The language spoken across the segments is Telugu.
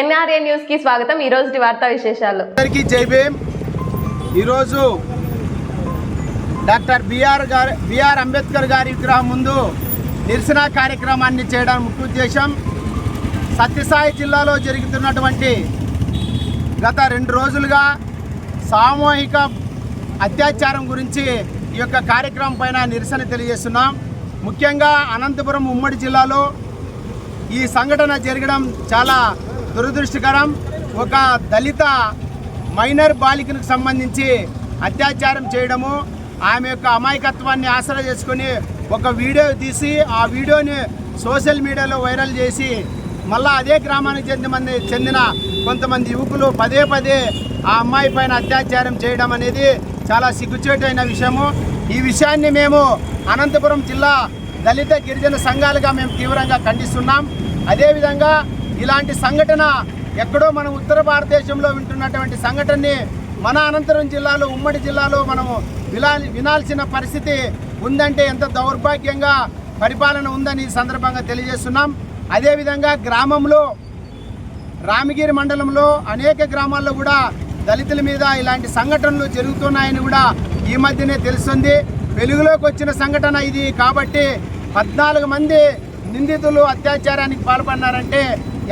ఎన్ఆర్ఏ న్యూస్కి స్వాగతం. ఈ రోజు వార్తా విశేషాలు. అందరికీ జై భీమ్. ఈరోజు డాక్టర్ బిఆర్ గారు బిఆర్ అంబేద్కర్ గారి విగ్రహం ముందు నిరసన కార్యక్రమాన్ని చేయడం ముఖ్య ఉద్దేశం. సత్యసాయి జిల్లాలో జరుగుతున్నటువంటి గత రెండు రోజులుగా సామూహిక అత్యాచారం గురించి ఈ యొక్క కార్యక్రమం పైన నిరసన తెలియజేస్తున్నాం. ముఖ్యంగా అనంతపురం ఉమ్మడి జిల్లాలో ఈ సంఘటన జరగడం చాలా దురదృష్టకరం ఒక దళిత మైనర్ బాలికలకు సంబంధించి అత్యాచారం చేయడము ఆమె యొక్క అమాయకత్వాన్ని ఆసరా చేసుకొని ఒక వీడియో తీసి ఆ వీడియోని సోషల్ మీడియాలో వైరల్ చేసి మళ్ళా అదే గ్రామానికి చెందిన మంది చెందిన కొంతమంది యువకులు పదే పదే ఆ అమ్మాయి పైన అత్యాచారం చేయడం అనేది చాలా సిగ్గుచేటైన విషయము. ఈ విషయాన్ని మేము అనంతపురం జిల్లా దళిత గిరిజన సంఘాలుగా మేము తీవ్రంగా ఖండిస్తున్నాం. అదేవిధంగా ఇలాంటి సంఘటన ఎక్కడో మనం ఉత్తర భారతదేశంలో వింటున్నటువంటి సంఘటనని మన అనంతరం జిల్లాలో ఉమ్మడి జిల్లాలో మనము వినాలి వినాల్సిన పరిస్థితి ఉందంటే ఎంత దౌర్భాగ్యంగా పరిపాలన ఉందని ఈ సందర్భంగా తెలియజేస్తున్నాం. అదేవిధంగా గ్రామంలో రామగిరి మండలంలో అనేక గ్రామాల్లో కూడా దళితుల మీద ఇలాంటి సంఘటనలు జరుగుతున్నాయని కూడా ఈ మధ్యనే తెలుస్తుంది. వెలుగులోకి వచ్చిన సంఘటన ఇది కాబట్టి పద్నాలుగు మంది నిందితులు అత్యాచారానికి పాల్పడినారంటే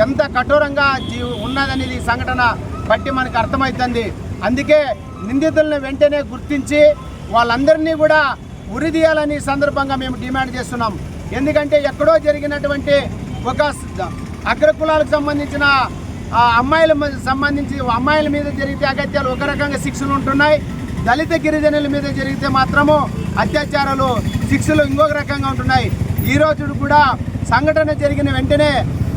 ఎంత కఠోరంగా జీ ఉన్నదనేది ఈ సంఘటన బట్టి మనకు అర్థమవుతుంది అందుకే నిందితులను వెంటనే గుర్తించి వాళ్ళందరినీ కూడా ఉరిదీయాలని సందర్భంగా మేము డిమాండ్ చేస్తున్నాం. ఎందుకంటే ఎక్కడో జరిగినటువంటి ఒక అగ్రకులాలకు సంబంధించిన అమ్మాయిల సంబంధించి అమ్మాయిల మీద జరిగితే అగత్యాలు ఒక రకంగా శిక్షలు ఉంటున్నాయి. దళిత గిరిజనుల మీద జరిగితే మాత్రము అత్యాచారాలు శిక్షలు ఇంకొక రకంగా ఉంటున్నాయి. ఈ రోజు కూడా సంఘటన జరిగిన వెంటనే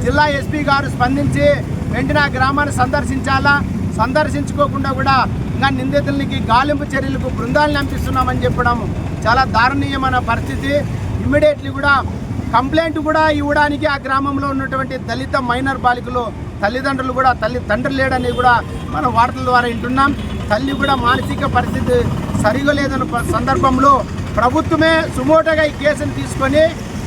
జిల్లా ఎస్పీ గారు స్పందించి వెంటనే ఆ గ్రామాన్ని సందర్శించాలా? సందర్శించుకోకుండా కూడా ఇంకా నిందితులకి గాలింపు చర్యలకు బృందాలను పంపిస్తున్నామని చెప్పడం చాలా దారుణీయమైన పరిస్థితి. ఇమ్మీడియట్లీ కూడా కంప్లైంట్ కూడా ఇవ్వడానికి ఆ గ్రామంలో ఉన్నటువంటి దళిత మైనర్ బాలికలు తల్లిదండ్రులు కూడా తల్లి తండ్రి లేడని కూడా మనం వార్తల ద్వారా వింటున్నాం. తల్లి కూడా మానసిక పరిస్థితి సరిగా లేదన్న సందర్భంలో ప్రభుత్వమే సుమోటగా ఈ కేసును తీసుకొని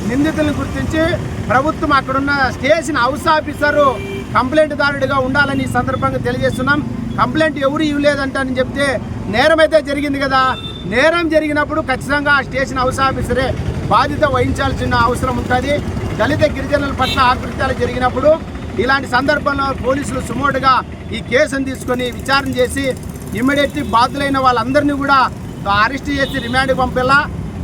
నిందితులను గుర్తించి ప్రభుత్వం అక్కడున్న స్టేషన్ హౌస్ ఆఫీసరు కంప్లైంట్ దారుడిగా ఉండాలని ఈ సందర్భంగా తెలియజేస్తున్నాం. కంప్లైంట్ ఎవరు ఇవ్వలేదంటని చెప్తే నేరం అయితే జరిగింది కదా. నేరం జరిగినప్పుడు ఖచ్చితంగా ఆ స్టేషన్ హౌస్ ఆఫీసరే బాధ్యత వహించాల్సిన అవసరం ఉంటుంది. దళిత గిరిజనుల పట్ల ఆకృత్యాలు జరిగినప్పుడు ఇలాంటి సందర్భంలో పోలీసులు సుమోటుగా ఈ కేసును తీసుకొని విచారణ చేసి ఇమ్మీడియట్లీ బాధ్యులైన వాళ్ళందరినీ కూడా అరెస్ట్ చేసి రిమాండ్కి పంపేలా.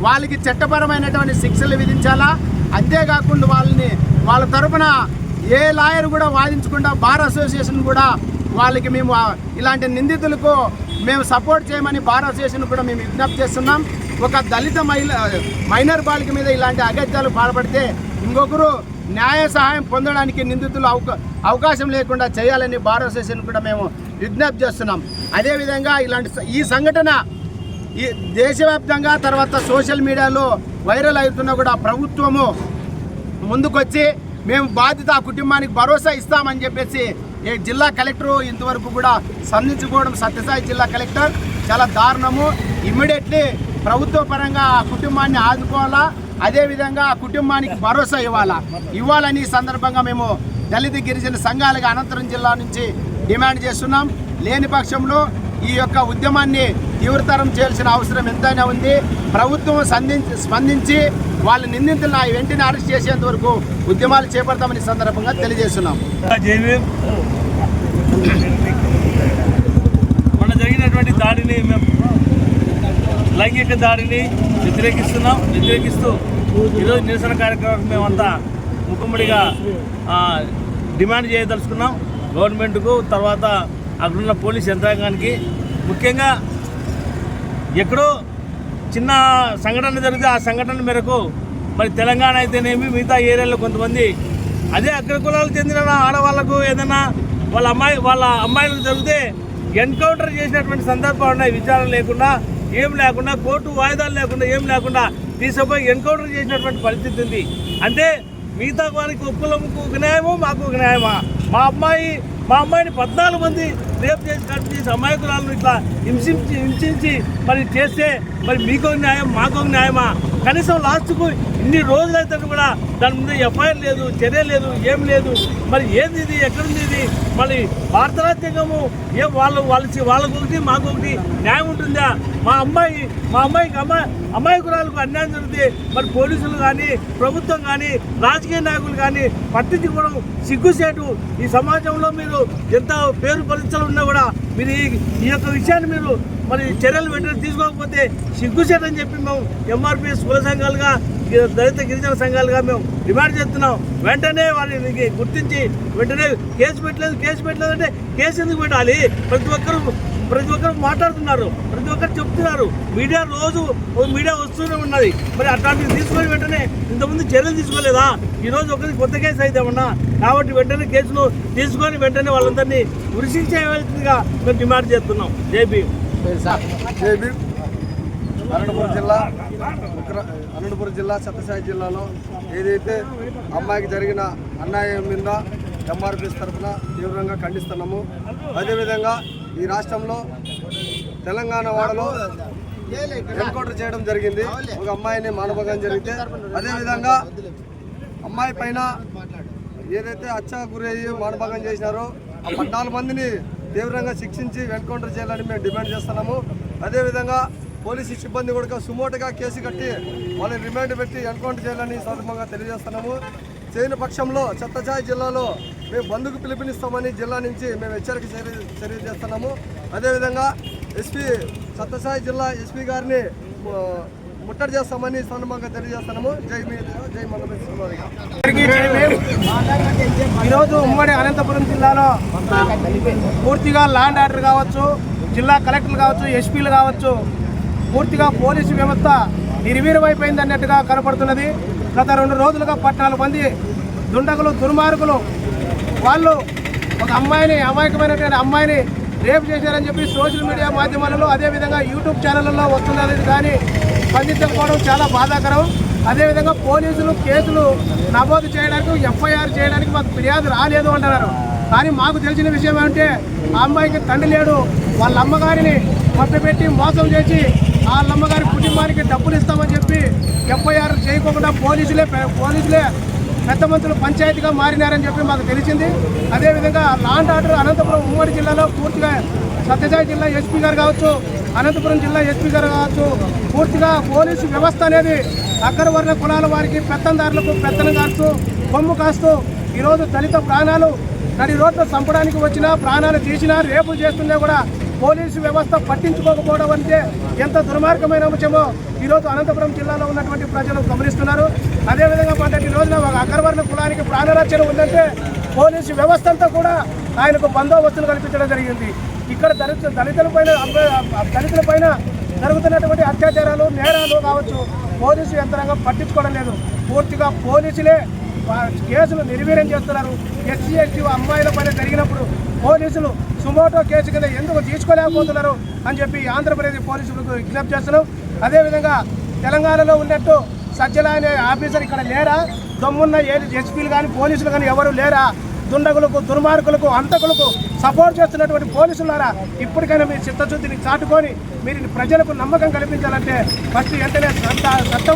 వాళ్ళకి చట్టపరమైనటువంటి శిక్షలు విధించాలా? అంతేకాకుండా వాళ్ళని వాళ్ళ తరపున ఏ లాయర్ కూడా వాదించకుండా బార్ అసోసియేషన్ కూడా వాళ్ళకి మేము ఇలాంటి నిందితులకు మేము సపోర్ట్ చేయమని బార్ అసోసియేషన్ కూడా మేము విజ్ఞప్తి చేస్తున్నాం. ఒక దళిత మహిళ మైనర్ బాలిక మీద ఇలాంటి అగత్యాలు పాల్పడితే ఇంకొకరు న్యాయ సహాయం పొందడానికి నిందితులు అవకా అవకాశం లేకుండా చేయాలని బార్ అసోసియేషన్ కూడా మేము విజ్ఞప్తి చేస్తున్నాం. అదేవిధంగా ఇలాంటి ఈ సంఘటన ఈ దేశవ్యాప్తంగా తర్వాత సోషల్ మీడియాలో వైరల్ అవుతున్న కూడా ప్రభుత్వము ముందుకొచ్చి మేము బాధ్యత ఆ కుటుంబానికి భరోసా ఇస్తామని చెప్పేసి ఏ జిల్లా కలెక్టరు ఇంతవరకు కూడా స్పందించుకోవడం సత్యసాయి జిల్లా కలెక్టర్ చాలా దారుణము. ఇమ్మీడియట్లీ ప్రభుత్వ పరంగా ఆ కుటుంబాన్ని ఆదుకోవాలా? అదేవిధంగా ఆ కుటుంబానికి భరోసా ఇవ్వాలా? ఇవ్వాలని సందర్భంగా మేము దళిత గిరిజన సంఘాలుగా అనంతరం జిల్లా నుంచి డిమాండ్ చేస్తున్నాం. లేని పక్షంలో ఈ యొక్క ఉద్యమాన్ని తీవ్రతరం చేయాల్సిన అవసరం ఎంతైనా ఉంది. ప్రభుత్వం సంధించి స్పందించి వాళ్ళ నిందితులను వెంటనే అరెస్ట్ చేసేంత వరకు ఉద్యమాలు చేపడతామని సందర్భంగా తెలియజేస్తున్నాం. మన జరిగినటువంటి దాడిని మేము లైంగిక దాడిని వ్యతిరేకిస్తున్నాం. వ్యతిరేకిస్తూ ఈరోజు నిరసన కార్యక్రమం మేమంతా ముఖముడిగా డిమాండ్ చేయదలుచుకున్నాం. గవర్నమెంట్కు తర్వాత అక్కడున్న పోలీస్ యంత్రాంగానికి. ముఖ్యంగా ఎక్కడో చిన్న సంఘటన జరిగితే ఆ సంఘటన మేరకు మరి తెలంగాణ అయితేనేమి మిగతా ఏరియాలో కొంతమంది అదే అగ్రకులాలకు చెందిన ఆడవాళ్ళకు ఏదైనా వాళ్ళ అమ్మాయి వాళ్ళ అమ్మాయిలకు జరిగితే ఎన్కౌంటర్ చేసినటువంటి సందర్భాలు ఉన్నాయి. విచారణ లేకుండా ఏం లేకుండా కోర్టు వాయిదాలు లేకుండా ఏం లేకుండా తీసుకుపోయి ఎన్కౌంటర్ చేసినటువంటి పరిస్థితి ఉంది. అంటే మిగతా వారికి ఒక్కలకు ఒక న్యాయమో మాకు ఒక న్యాయమా? మా అమ్మాయి మా అమ్మాయిని పద్నాలుగు మంది రేపు చేసి కట్ చేసి అమాయకురాలను ఇట్లా హింసించి హింసించి మరి చేస్తే మరి మీకో న్యాయం మాకో న్యాయమా? కనీసం లాస్ట్కు ఇన్ని రోజులైతే కూడా దాని ముందు ఎఫ్ఐఆర్ లేదు చర్య లేదు ఏం లేదు. మరి ఏంది ఇది? ఎక్కడుంది ఇది? మళ్ళీ భారత రాజ్యాంగము వాళ్ళు వాళ్ళ వాళ్ళకు ఒకటి మాకొకటి న్యాయం ఉంటుందా? మా అమ్మాయి మా అమ్మాయికి అమ్మాయి అమాయకురాలకు అన్యాయం జరిగితే మరి పోలీసులు కానీ ప్రభుత్వం కానీ రాజకీయ నాయకులు కానీ పట్టించుకోవడం సిగ్గుసేటు. ఈ సమాజంలో మీరు ఎంత పేరు పరిచయాలు ఉన్నా కూడా మీరు ఈ- యొక్క విషయాన్ని మీరు మరి చర్యలు వెంటనే తీసుకోకపోతే సిగ్గుసేటని అని చెప్పి మేము ఎంఆర్పిఎస్ కుల సంఘాలుగా దళిత గిరిజన సంఘాలుగా మేము డిమాండ్ చేస్తున్నాం. వెంటనే వారిని గుర్తించి వెంటనే కేసు పెట్టలేదు కేసు పెట్టలేదు అంటే కేసు ఎందుకు పెట్టాలి? ప్రతి ఒక్కరు ప్రతి ఒక్కరు మాట్లాడుతున్నారు ప్రతి ఒక్కరు చెప్తున్నారు. మీడియా రోజు మీడియా వస్తూనే ఉన్నది. మరి అట్లాంటివి తీసుకొని వెంటనే ఇంతకుముందు చర్యలు తీసుకోలేదా? ఈరోజు ఒకరికి కొత్త కేసు అయితే ఉన్నా కాబట్టి వెంటనే కేసును తీసుకొని వెంటనే వాళ్ళందరినీ ఉరిశిక్ష చేయవలసిందిగా మేము డిమాండ్ చేస్తున్నాం. జేబీ జేబీ అనంతపురం జిల్లా అనంతపురం జిల్లా సత్యసాయి జిల్లాలో ఏదైతే అమ్మాయికి జరిగిన అన్యాయం మీద ఎంఆర్పిఎస్ తరఫున తీవ్రంగా ఖండిస్తున్నాము. అదేవిధంగా ఈ రాష్ట్రంలో తెలంగాణ వాడలో ఎన్కౌంటర్ చేయడం జరిగింది. ఒక అమ్మాయిని మానభంగం జరిగితే అదేవిధంగా అమ్మాయి పైన ఏదైతే అచ్చ గురి అయ్యి మానభంగం చేసినారో ఆ పద్నాలుగు మందిని తీవ్రంగా శిక్షించి ఎన్కౌంటర్ చేయాలని మేము డిమాండ్ చేస్తున్నాము. అదేవిధంగా పోలీసు సిబ్బంది కూడా సుమోటుగా కేసు కట్టి వాళ్ళని రిమాండ్ పెట్టి ఎన్కౌంటర్ చేయాలని సందర్భంగా తెలియజేస్తున్నాము. చేయని పక్షంలో చెత్తచాయి జిల్లాలో మేము బంధుకు పిలుపునిస్తామని జిల్లా నుంచి మేము హెచ్చరిక చర్య చేస్తున్నాము అదేవిధంగా ఎస్పీ సత్యసాయి జిల్లా ఎస్పీ గారిని ముట్టడి చేస్తామని సందర్భంగా తెలియజేస్తున్నాము. జై మీ జై మంగళ ఈరోజు ఉమ్మడి అనంతపురం జిల్లాలో పూర్తిగా ల్యాండ్ ఆర్డర్ కావచ్చు జిల్లా కలెక్టర్లు కావచ్చు ఎస్పీలు కావచ్చు పూర్తిగా పోలీసు వ్యవస్థ నిర్వీర్యమైపోయింది అన్నట్టుగా కనపడుతున్నది. గత రెండు రోజులుగా పద్నాలుగు మంది దుండగులు దుర్మార్గులు వాళ్ళు ఒక అమ్మాయిని అమాయకమైనటువంటి అమ్మాయిని రేపు చేశారని చెప్పి సోషల్ మీడియా మాధ్యమాలలో అదేవిధంగా యూట్యూబ్ ఛానళ్ళలో వస్తున్నది. కానీ స్పందించకపోవడం చాలా బాధాకరం. అదేవిధంగా పోలీసులు కేసులు నమోదు చేయడానికి ఎఫ్ఐఆర్ చేయడానికి మాకు ఫిర్యాదు రాలేదు అంటున్నారు. కానీ మాకు తెలిసిన విషయం ఏమంటే ఆ అమ్మాయికి తండ్రి లేడు. వాళ్ళ అమ్మగారిని మభ్యపెట్టి మోసం చేసి వాళ్ళ అమ్మగారి కుటుంబానికి డబ్బులు ఇస్తామని చెప్పి ఎఫ్ఐఆర్ చేయకుండా పోలీసులే పోలీసులే పెద్ద మంత్రులు పంచాయతీగా మారినారని చెప్పి మాకు తెలిసింది. అదేవిధంగా లాండ్ ఆర్డర్ అనంతపురం ఉమ్మడి జిల్లాలో పూర్తిగా సత్యసాయి జిల్లా ఎస్పీ గారు కావచ్చు అనంతపురం జిల్లా ఎస్పీ గారు కావచ్చు పూర్తిగా పోలీసు వ్యవస్థ అనేది అగ్రవర్ణ కులాల వారికి పెత్తందారులకు పెత్తనం కాస్తూ బొమ్ము కాస్తూ ఈరోజు దళిత ప్రాణాలు నడి రోడ్లు చంపడానికి వచ్చినా ప్రాణాలు తీసినా రేపు చేస్తున్నా కూడా పోలీసు వ్యవస్థ పట్టించుకోకపోవడం అంటే ఎంత దుర్మార్గమైన అంశమో ఈరోజు అనంతపురం జిల్లాలో ఉన్నటువంటి ప్రజలు గమనిస్తున్నారు. అదేవిధంగా పంటటి రోజున ఒక అగ్రవర్ణ కులానికి ప్రాణరక్షణ ఉందంటే పోలీసు వ్యవస్థ అంతా కూడా ఆయనకు బందోబస్తులు కల్పించడం జరిగింది. ఇక్కడ దళిత దళితుల పైన దళితుల పైన జరుగుతున్నటువంటి అత్యాచారాలు నేరాలు కావచ్చు పోలీసు యంత్రాంగం పట్టించుకోవడం లేదు. పూర్తిగా పోలీసులే కేసులు నిర్వీర్యం చేస్తున్నారు. ఎస్సీ ఎస్టీ అమ్మాయిల పైన జరిగినప్పుడు పోలీసులు సుమోటో కేసు కింద ఎందుకు తీసుకోలేకపోతున్నారు అని చెప్పి ఆంధ్రప్రదేశ్ పోలీసులకు విజ్ఞప్తి చేస్తున్నాం. అదేవిధంగా తెలంగాణలో ఉన్నట్టు సజ్జల అనే ఆఫీసర్ ఇక్కడ లేరా? దమ్మున్న ఏ ఎస్పీలు కానీ పోలీసులు కానీ ఎవరు లేరా? దుండగులకు దుర్మార్గులకు అంతకులకు సపోర్ట్ చేస్తున్నటువంటి పోలీసులారా ఇప్పటికైనా మీ చిత్తశుద్ధిని చాటుకొని మీరు ప్రజలకు నమ్మకం కల్పించాలంటే ఫస్ట్ వెంటనే చట్ట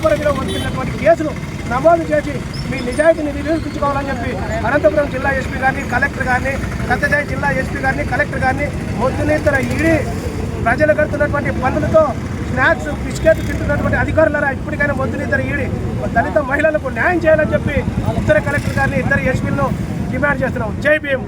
వచ్చినటువంటి వస్తున్నటువంటి కేసులు నమోదు చేసి మీ నిజాయితీని నిరూపించుకోవాలని చెప్పి అనంతపురం జిల్లా ఎస్పీ గారిని కలెక్టర్ గారిని సత్యసాయి జిల్లా ఎస్పీ గారిని కలెక్టర్ గారిని మొత్తునేతర ఈడీ ప్రజలు కడుతున్నటువంటి పనులతో స్నాక్స్ బిస్కెట్ తింటున్నటువంటి అధికారులారా ఇప్పటికైనా మొద్దునిద్దరు ఈడి దళిత మహిళలకు న్యాయం చేయాలని చెప్పి ఇద్దరు కలెక్టర్ గారిని ఇద్దరు ఎస్పీలను డిమాండ్ చేస్తున్నాం. జై భీమ్.